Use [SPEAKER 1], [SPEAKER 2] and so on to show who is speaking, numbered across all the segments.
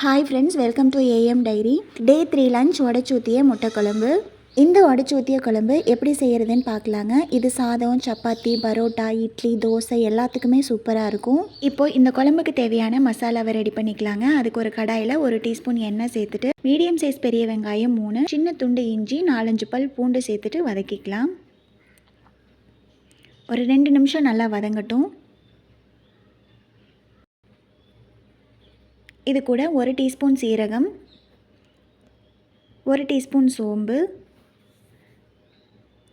[SPEAKER 1] Hi friends welcome to A M diary day three lunch உடச்சூத்திய முட்டை குழம்பு. இந்த உடச்சூத்திய குழம்பு எப்படி செய்கிறதுன்னு பார்க்கலாங்க. இது சாதம் சப்பாத்தி பரோட்டா இட்லி தோசை எல்லாத்துக்குமே சூப்பராக இருக்கும். இப்போது இந்த குழம்புக்கு தேவையான மசாலாவை ரெடி பண்ணிக்கலாங்க. அதுக்கு ஒரு கடாயில் ஒரு டீஸ்பூன் எண்ணெய் சேர்த்துட்டு மீடியம் சைஸ் பெரிய வெங்காயம் மூணு சின்ன துண்டு இஞ்சி நாலஞ்சு பல் பூண்டு சேர்த்துட்டு வதக்கிக்கலாம். ஒரு ரெண்டு நிமிஷம் நல்லா வதங்கட்டும். இது கூட ஒரு டீஸ்பூன் சீரகம் ஒரு டீஸ்பூன் சோம்பு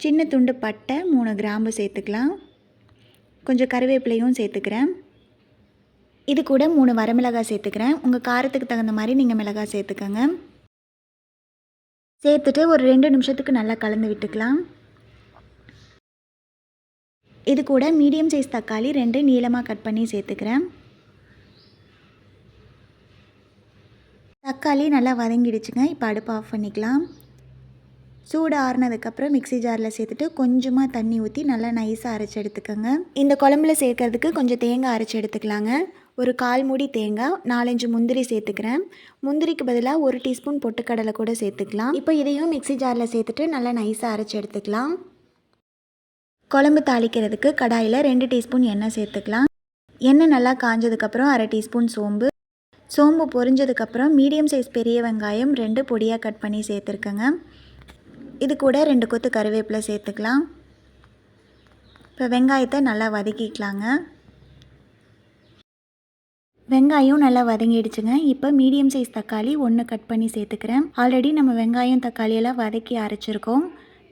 [SPEAKER 1] சின்ன துண்டு பட்டை மூணு கிராம்பு சேர்த்துக்கலாம். கொஞ்சம் கருவேப்பிலையும் சேர்த்துக்கிறேன். இது கூட மூணு வரமிளகாய் சேர்த்துக்கிறேன். உங்கள் காரத்துக்கு தகுந்த மாதிரி நீங்கள் மிளகாய் சேர்த்துக்கோங்க. சேர்த்துட்டு ஒரு ரெண்டு நிமிஷத்துக்கு நல்லா கலந்து விட்டுக்கலாம். இது கூட மீடியம் சைஸ் தக்காளி ரெண்டு நீளமாக கட் பண்ணி சேர்த்துக்கிறேன். தக்காளி நல்லா வதங்கிடுச்சுங்க. இப்போ அடுப்பு ஆஃப் பண்ணிக்கலாம். சூடு ஆறுனதுக்கப்புறம் மிக்ஸி ஜாரில் சேர்த்துட்டு கொஞ்சமாக தண்ணி ஊற்றி நல்லா நைஸாக அரைச்சி எடுத்துக்கோங்க. இந்த குழம்புல சேர்க்கறதுக்கு கொஞ்சம் தேங்காய் அரைச்சி எடுத்துக்கலாங்க. ஒரு கால் மூடி தேங்காய் நாலஞ்சு முந்திரி சேர்த்துக்கிறேன். முந்திரிக்கு பதிலாக ஒரு டீஸ்பூன் பொட்டுக்கடலை கூட சேர்த்துக்கலாம். இப்போ இதையும் மிக்ஸி ஜாரில் சேர்த்துட்டு நல்லா நைஸாக அரைச்சி எடுத்துக்கலாம். குழம்பு தாளிக்கிறதுக்கு கடாயில் ரெண்டு டீஸ்பூன் எண்ணெய் சேர்த்துக்கலாம். எண்ணெய் நல்லா காஞ்சதுக்கப்புறம் அரை டீஸ்பூன் சோம்பு. சோம்பு பொரிஞ்சதுக்கப்புறம் மீடியம் சைஸ் பெரிய வெங்காயம் ரெண்டு பொடியாக கட் பண்ணி சேர்த்துருக்கேங்க. இது கூட ரெண்டு கொத்து கருவேப்பிலை சேர்த்துக்கலாம். இப்போ வெங்காயத்தை நல்லா வதக்கிக்கலாங்க. வெங்காயம் நல்லா வதங்கிடுச்சுங்க. இப்போ மீடியம் சைஸ் தக்காளி ஒன்று கட் பண்ணி சேர்த்துக்கிறேன். ஆல்ரெடி நம்ம வெங்காயம் தக்காளியெல்லாம் வதக்கி அரைச்சிருக்கோம்.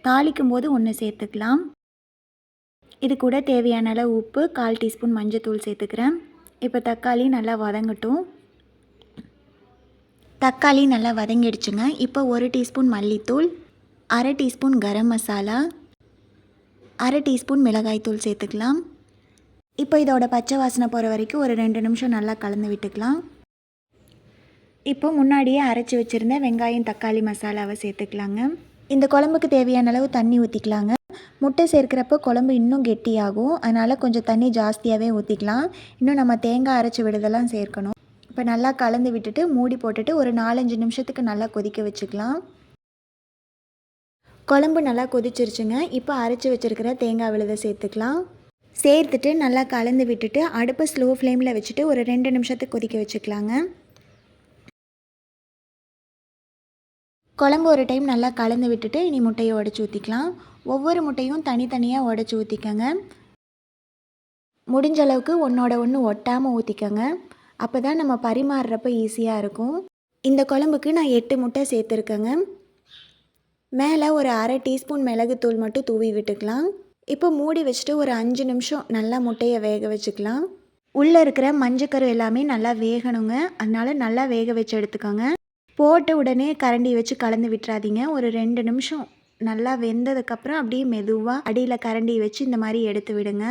[SPEAKER 1] தாளிக்கும் போது ஒன்று சேர்த்துக்கலாம். இது கூட தேவையான அளவு உப்பு கால் டீஸ்பூன் மஞ்சள் சேர்த்துக்கிறேன். இப்போ தக்காளி நல்லா வதங்கட்டும். தக்காளி நல்லா வதங்கிடுச்சுங்க. இப்போ ஒரு டீஸ்பூன் மல்லித்தூள் அரை டீஸ்பூன் கரம் மசாலா அரை டீஸ்பூன் மிளகாய்த்தூள் சேர்த்துக்கலாம். இப்போ இதோட பச்சை வாசனை போகிற வரைக்கும் ஒரு ரெண்டு நிமிஷம் நல்லா கலந்து விட்டுக்கலாம். இப்போ முன்னாடியே அரைச்சி வச்சுருந்த வெங்காயம் தக்காளி மசாலாவை சேர்த்துக்கலாங்க. இந்த குழம்புக்கு தேவையான அளவு தண்ணி ஊற்றிக்கலாங்க முட்டை சேர்க்குறப்போ குழம்பு இன்னும் கெட்டியாகும். அதனால் கொஞ்சம் தண்ணி ஜாஸ்தியாகவே ஊற்றிக்கலாம் இன்னும் நம்ம தேங்காய் அரைச்சி விடுதெல்லாம் சேர்க்கணும். இப்போ நல்லா கலந்து விட்டுட்டு மூடி போட்டுட்டு ஒரு நாலஞ்சு நிமிஷத்துக்கு நல்லா கொதிக்க வச்சுக்கலாம். குழம்பு நல்லா கொதிச்சிருச்சுங்க. இப்போ அரைச்சி வச்சுருக்கிற தேங்காய் விழுதை சேர்த்துக்கலாம். சேர்த்துட்டு நல்லா கலந்து விட்டுட்டு அடுப்பை ஸ்லோ ஃப்ளேமில் வச்சுட்டு ஒரு ரெண்டு நிமிஷத்துக்கு கொதிக்க வச்சுக்கலாங்க. குழம்பு ஒரு டைம் நல்லா கலந்து விட்டுட்டு இனி முட்டையை உடச்சி ஊற்றிக்கலாம் ஒவ்வொரு முட்டையும் தனித்தனியாக உடச்சி ஊற்றிக்கங்க முடிஞ்ச அளவுக்கு ஒன்றோட ஒன்று ஒட்டாமல் ஊற்றிக்கங்க அப்போ தான் நம்ம பரிமாறுறப்ப ஈஸியாக இருக்கும். இந்த குழம்புக்கு நான் எட்டு முட்டை சேர்த்துருக்கேங்க. மேலே ஒரு அரை டீஸ்பூன் மிளகுத்தூள் மட்டும் தூவி விட்டுக்கலாம். இப்போ மூடி வச்சுட்டு ஒரு அஞ்சு நிமிஷம் நல்லா முட்டையை வேக வச்சுக்கலாம். உள்ளே இருக்கிற மஞ்சக்கரு எல்லாமே நல்லா வேகணுங்க. அதனால் நல்லா வேக வச்சு எடுத்துக்கோங்க. போட்ட உடனே கரண்டி வச்சு கலந்து விட்டுறாதீங்க. ஒரு ரெண்டு நிமிஷம் நல்லா வெந்ததுக்கப்புறம் அப்படியே மெதுவாக அடியில் கரண்டி வச்சு இந்த மாதிரி எடுத்து விடுங்க.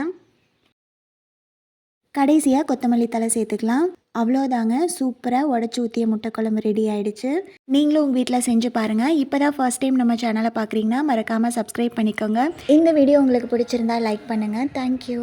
[SPEAKER 1] கடைசியாக கொத்தமல்லி தலை சேர்த்துக்கலாம். அவ்வளோதாங்க சூப்பராக உடச்சி ஊற்றிய முட்டை குழம்பு ரெடி ஆகிடுச்சு நீங்களும் உங்கள் வீட்டில் செஞ்சு பாருங்கள் இப்போ தான் ஃபர்ஸ்ட் டைம் நம்ம சேனலை பார்க்குறீங்கன்னா மறக்காமல் சப்ஸ்கிரைப் பண்ணிக்கோங்க. இந்த வீடியோ உங்களுக்கு பிடிச்சிருந்தா லைக் பண்ணுங்கள் தேங்க்யூ